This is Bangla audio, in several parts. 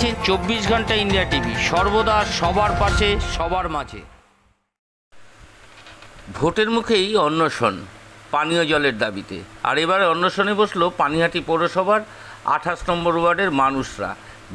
দেখছেন চব্বিশ ঘণ্টা ইন্ডিয়া টিভি। সর্বদা সবার পাশে, সবার মাঝে। ভোটের মুখেই অন্বেষণ, পানীয় জলের দাবিতে। আর এবারে অন্বেষণে বসল পানিহাটি পৌরসভার আঠাশ নম্বর ওয়ার্ডের মানুষরা।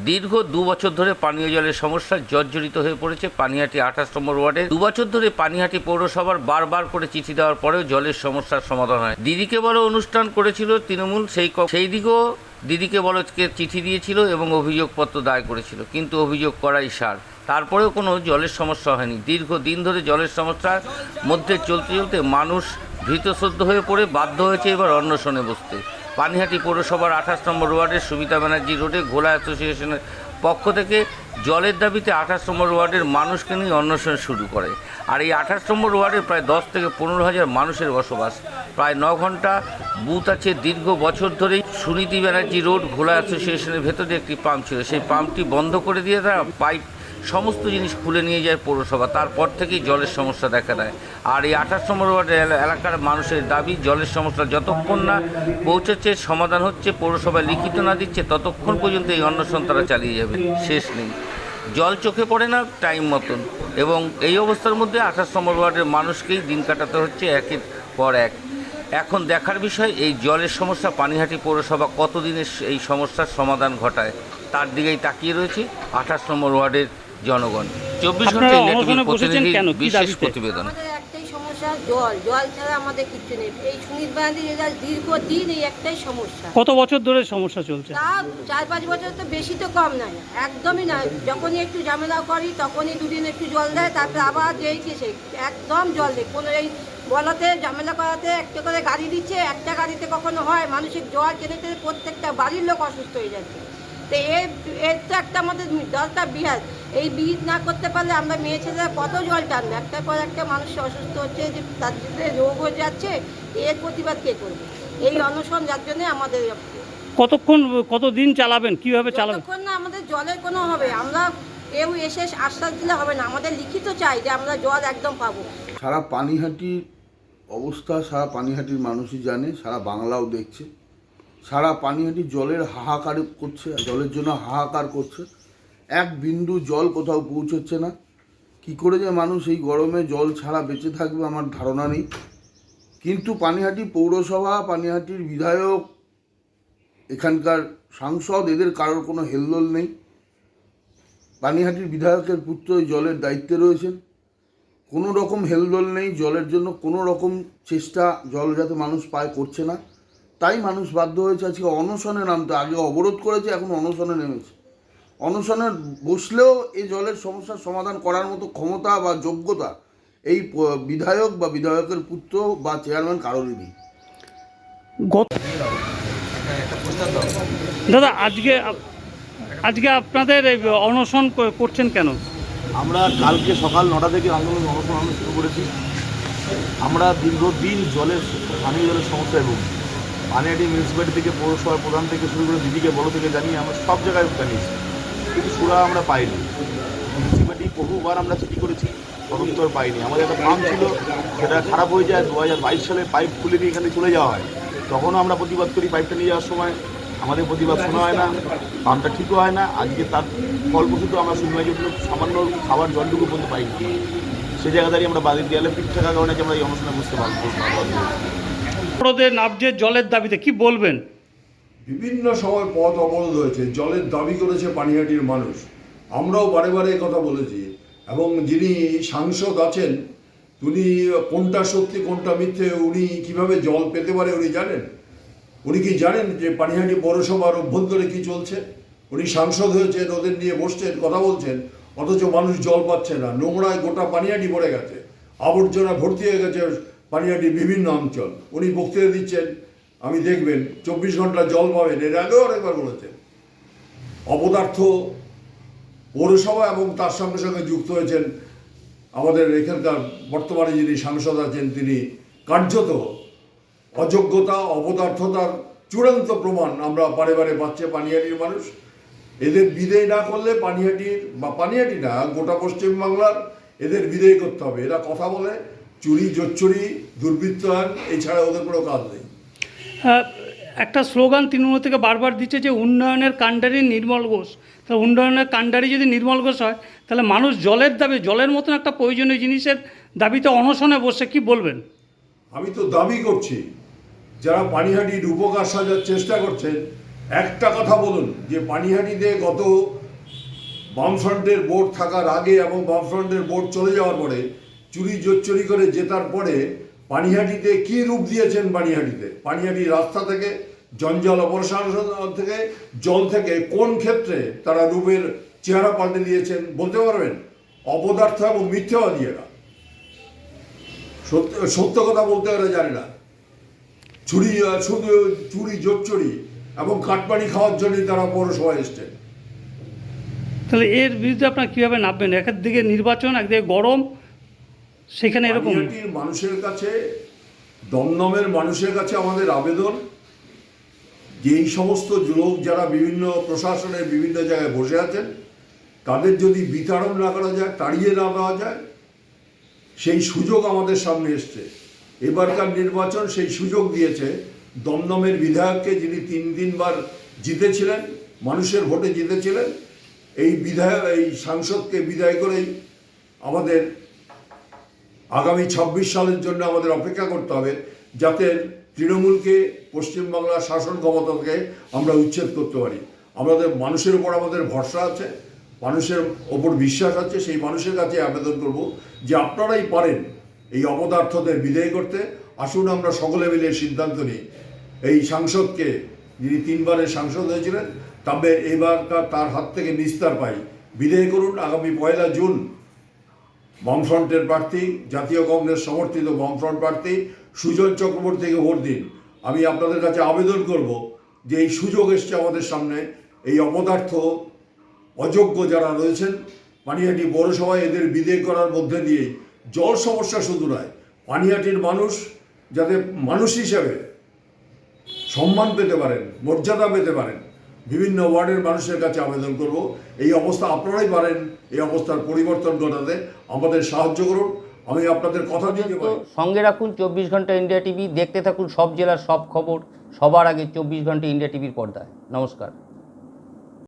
দীর্ঘ দু বছর ধরে পানীয় জলের সমস্যা জর্জরিত হয়ে পড়েছে পানিহাটি আঠাশ নম্বর ওয়ার্ডে। দু বছর ধরে পানিহাটি পৌরসভার বারবার করে চিঠি দেওয়ার পরেও জলের সমস্যার সমাধান হয়। দিদিকে বড় অনুষ্ঠান করেছিল তৃণমূল, সেই সেই দিকেও দিদিকে বলজকে চিঠি দিয়েছিল এবং অভিযোগপত্র দায় করেছিল, কিন্তু অভিযোগ করাই সার। তারপরেও কোনো জলের সমস্যা হয়নি। দীর্ঘ দিন ধরে জলের সমস্যার মধ্যে চলতে চলতে মানুষ ভীতশ্রদ্ধ হয়ে পড়ে, বাধ্য হয়েছে এবার অন্বেষণে বসতে। পানিহাটি পৌরসভার আঠাশ নম্বর ওয়ার্ডের সুবিধা ব্যানার্জি রোডে ঘোলা অ্যাসোসিয়েশনের পক্ষ থেকে জলের দাবিতে আঠাশ নম্বর ওয়ার্ডের মানুষকে নিয়ে অন্বেষণ শুরু করে। আর এই আঠাশ নম্বর ওয়ার্ডে প্রায় দশ থেকে পনেরো হাজার মানুষের বসবাস। প্রায় ন ঘণ্টা বুথ আছে, দীর্ঘ বছর ধরেই সুনীতি ব্যানার্জি রোড ঘোলা অ্যাসোসিয়েশনের ভেতরে একটি পাম্প ছিল। সেই পাম্পটি বন্ধ করে দিয়ে তারা পাইপ সমস্ত জিনিস খুলে নিয়ে যায় পৌরসভা। তারপর থেকেই জলের সমস্যা দেখা দেয়। আর এই আঠাশ নম্বর ওয়ার্ডের এলা- এলাকার মানুষের দাবি, জলের সমস্যা যতক্ষণ না পৌঁছাচ্ছে সমাধান হচ্ছে পৌরসভা লিখিত না দিচ্ছে, ততক্ষণ পর্যন্ত এই অন্বেষণ তারা চালিয়ে যাবে। শেষ নেই। জল চোখে পড়ে না টাইম মতন। এবং এই অবস্থার মধ্যে আঠাশ নম্বর ওয়ার্ডের মানুষকেই দিন কাটাতে হচ্ছে একের পর এক। এখন দেখার বিষয় এই জলের সমস্যা পানিহাটি পৌরসভা কতদিনের এই সমস্যার সমাধান ঘটায় তার দিকেই তাকিয়ে রয়েছে আঠাশ নম্বর ওয়ার্ডের জনগণ। চব্বিশ ঘন্টায় বিশেষ প্রতিবেদন। সমস্যা জল। জল ছাড়া আমাদের কিচ্ছু নেই। এই ব্যানার্জি রেজাল্ট দীর্ঘদিন এই একটাই সমস্যা। কত বছর ধরে সমস্যা চলছে? তা চার পাঁচ বছর তো বেশি তো কম নয় একদমই নয়। যখনই একটু ঝামেলা করি তখনই দুদিন একটু জল দেয় তারপরে আবার যেইকে সেই একদম জল দেয় কোনো এই বলাতে ঝামেলা করাতে একটা করে গাড়ি দিচ্ছে একটা গাড়িতে কখনো হয় মানুষের জল টেনে টেনে প্রত্যেকটা বাড়ির লোক অসুস্থ হয়ে যাচ্ছে। তো এর এর তো একটা আমাদের দরকার বিহার এই বিহিত না করতে পারলে আমরা মেয়ে ছেলেরা কত জল টানবে? একটার পর একটা মানুষ অসুস্থ হচ্ছে যে তার যে রোগ হয়ে যাচ্ছে এর প্রতিবাদ কে করবে? এই অনশন যার জন্য আমাদের কতক্ষণ কতদিন চালাবেন? কীভাবে চালাবেন? যতক্ষণ না আমাদের জলের কোনো হবে আমরা কেউ এসে আশ্বাস দিলে হবে না। আমাদের লিখিত চাই যে আমরা জল একদম পাবো। সারা পানিহাটির অবস্থা সারা পানিহাটির মানুষই জানে সারা বাংলাও দেখছে। সারা পানিহাটি জলের হাহাকার করছে জলের জন্য হাহাকার করছে। এক বিন্দু জল কোথাও পৌঁছচ্ছে না। কি করে যে মানুষ এই গরমে জল ছাড়া বেঁচে থাকবে আমার ধারণা নেই। কিন্তু পানিহাটি পৌরসভা, পানিহাটির বিধায়ক, এখানকার সাংসদ, এদের কারোর কোনো হেলদোল নেই। পানিহাটির বিধায়কের পুত্র জলের দায়িত্বে রয়েছেন। কোনো রকম হেলদোল নেই, জলের জন্য কোনো রকম চেষ্টা জল যাতে মানুষ পায় করছে না। তাই মানুষ বাধ্য হয়েছে আজকে অনশনে নামতে। আগে অবরোধ করেছে, এখন অনশনে নেমেছে। অনশনে বসলেও এই জলের সমস্যার সমাধান করার মতো ক্ষমতা বা যোগ্যতা এই বিধায়ক বা বিধায়কের পুত্র বা চেয়ারম্যান কারোরই নেই। দাদা আজকে আজকে আপনাদের অনশন করছেন কেন? আমরা কালকে সকাল নটা থেকে আন্দোলন অনশন আমরা শুরু করেছি। আমরা দীর্ঘদিন জলের পানীয় জলের সমস্যায় ভুগি পানিয়াটি মিউনিসিপ্যালিটি থেকে পৌরসভার প্রধান থেকে শুরু করে দিদিকে বড় থেকে জানিয়ে আমরা সব জায়গায় জানিয়েছি কিন্তু সুরা আমরা পাইনি। মিউনিসিপ্যালিটি বহুবার আমরা চিঠি করেছি তদন্তর পাইনি। আমাদের একটা পাম্প ছিল, সেটা খারাপ হয়ে যায় দু হাজার বাইশ সালে পাইপ খুলে দিয়ে এখানে চলে যাওয়া হয়। তখনও আমরা প্রতিবাদ করি পাইপটা নিয়ে যাওয়ার সময়। আমাদের প্রতিবাদ শোনা হয় না, পাম্পটা ঠিকও হয় না, আজকে তার ফলপ্রসূত আমরা শুনলাম জন্য সামান্য খাবার জলটুকু পর্যন্ত পাইনি। সে জায়গা দাঁড়িয়ে আমরা বাড়ির দেয়ালে পিঠ থাকার কারণে আমরা এই অনুষ্ঠানে বুঝতে পারব বড়দের নাবজে জলের দাবিতে কি বলবেন? বিভিন্ন সময় পথ অবরোধ হয়েছে, জলের দাবি করেছে পানিহাটির মানুষ। আমরাও বারে বারে কথা বলেছি। এবং যিনি সাংসদ আছেন উনি কোনটা সত্যি, কোনটা মিথ্যে, উনি কীভাবে জল পেতে পারে উনি জানেন? উনি কি জানেন যে পানিহাটি পৌরসভার অভ্যন্তরে কি চলছে? উনি সাংসদ হয়েছেন, ওদের নিয়ে বসছেন, কথা বলছেন, অথচ মানুষ জল পাচ্ছে না, নোংরায় গোটা পানিহাটি পড়ে গেছে, আবর্জনা ভর্তি হয়ে গেছে পানিহাটির বিভিন্ন অঞ্চল। উনি বক্তৃতা দিচ্ছেন আমি দেখবেন, চব্বিশ ঘণ্টা জল পাবেন, এর আগেও অনেকবার বলেছেন। অপদার্থ পৌরসভা এবং তার সঙ্গে সঙ্গে যুক্ত হয়েছেন আমাদের এখানকার বর্তমানে যিনি সাংসদ আছেন, তিনি কার্যত অযোগ্যতা, অপদার্থতার চূড়ান্ত প্রমাণ। আমরা বারে বারে পাচ্ছে পানিহাটির মানুষ। এদের বিদেয় না করলে পানিহাটির বা পানিহাটি না, গোটা পশ্চিমবাংলার এদের বিদেয় করতে হবে। এরা কথা বলে, চুরি, জোচ্চুরি দুর্বৃত্তায়ন এছাড়া ওদের কোনো কাজ নেই। একটা স্লোগান তৃণমূল থেকে বারবার দিচ্ছে যে উন্নয়নের কাণ্ডারি নির্মল ঘোষ। তাহলে উন্নয়নের কাণ্ডারি যদি নির্মল ঘোষ হয়, তাহলে মানুষ জলের দাবি, জলের মতন একটা প্রয়োজনীয় জিনিসের দাবিতে অনশনে বসে কি বলবেন? আমি তো দাবি করছি, যারা পানিহাটির উপকার সাজার চেষ্টা করছেন, একটা কথা বলুন, যে পানিহাটিতে গত বামফ্রন্টের বোর্ড থাকার আগে এবং বামফ্রন্টের বোর্ড চলে যাওয়ার পরে, চুরি জোচ্চুরি করে জেতার পরে পানিহাটিতে কি রূপ দিয়েছেন পানিহাটিতে পানিহাটি রাস্তা থেকে, জঞ্জাল অপসারণ থেকে, জল থেকে কোন ক্ষেত্রে তারা রূপের চেহারা পাল্টে দিয়েছেন বলতে পারবেন? অপদার্থ এবং মিথ্যাবাদী এরা। সত্য সত্য কথা বলতে ওরা জানে না। চুরি শুধু চুরি জোচ্চুরি এবং কাটপানি খাওয়ার জন্যই তারা পৌরসভায় এসছেন। তাহলে এর বিরুদ্ধে আপনার কীভাবে নামবেন? একদিকে নির্বাচন, একদিকে গরম সেখানে এরকম মানুষের কাছে, দমদমের মানুষের কাছে আমাদের আবেদন যে এই সমস্ত লোক যারা বিভিন্ন প্রশাসনের বিভিন্ন জায়গায় বসে আছেন, তাদের যদি বিতরণ না করা যায়, তাড়িয়ে না দেওয়া যায়, সেই সুযোগ আমাদের সামনে এসছে। এবারকার নির্বাচন সেই সুযোগ দিয়েছে। দমদমের বিধায়ককে যিনি তিন তিনবার জিতেছিলেন, মানুষের ভোটে জিতেছিলেন, এই বিধায়ক, এই সাংসদকে বিদায় করেই আমাদের আগামী ছাব্বিশ সালের জন্য আমাদের অপেক্ষা করতে হবে যাতে তৃণমূলকে পশ্চিমবাংলার শাসন ক্ষমতা থেকে আমরা উচ্ছেদ করতে পারি। আমাদের মানুষের উপর আমাদের ভরসা আছে, মানুষের ওপর বিশ্বাস আছে, সেই মানুষের কাছে আবেদন করব যে আপনারাই পারেন এই অপদার্থদের বিদায় করতে। আসুন আমরা সকলে মিলে সিদ্ধান্ত নিই। এই সাংসদকে যিনি তিনবারের সাংসদ হয়েছিলেন তবে এবার তার হাত থেকে নিস্তার পাই। বিদায় করুন, আগামী পয়লা জুন বামফ্রন্টের প্রার্থী, জাতীয় কংগ্রেস সমর্থিত বামফ্রন্ট প্রার্থী সুজন চক্রবর্তীকে ভোট দিন। আমি আপনাদের কাছে আবেদন করব যে এই সুযোগ এসছে আমাদের সামনে। এই অপদার্থ, অযোগ্য যারা রয়েছেন, পানিহাটি পৌরসভায় এদের বিদেয় করার মধ্যে দিয়েই জল সমস্যা শুধু নয়, পানিহাটির মানুষ যাতে মানুষ হিসেবে সম্মান পেতে পারেন, মর্যাদা পেতে পারেন বিভিন্ন ওয়ার্ডের মানুষের কাছে আবেদন করব। এই অবস্থা আপনারাই পারেন এই অবস্থার পরিবর্তন ঘটাতে। আমাদের সাহায্য করুন। আমি আপনাদের কথা দিতে পারি। সঙ্গে রাখুন চব্বিশ ঘণ্টা ইন্ডিয়া টিভি। দেখতে থাকুন সব জেলার সব খবর। সবার আগে চব্বিশ ঘণ্টা ইন্ডিয়া টিভির পর্দায়। নমস্কার।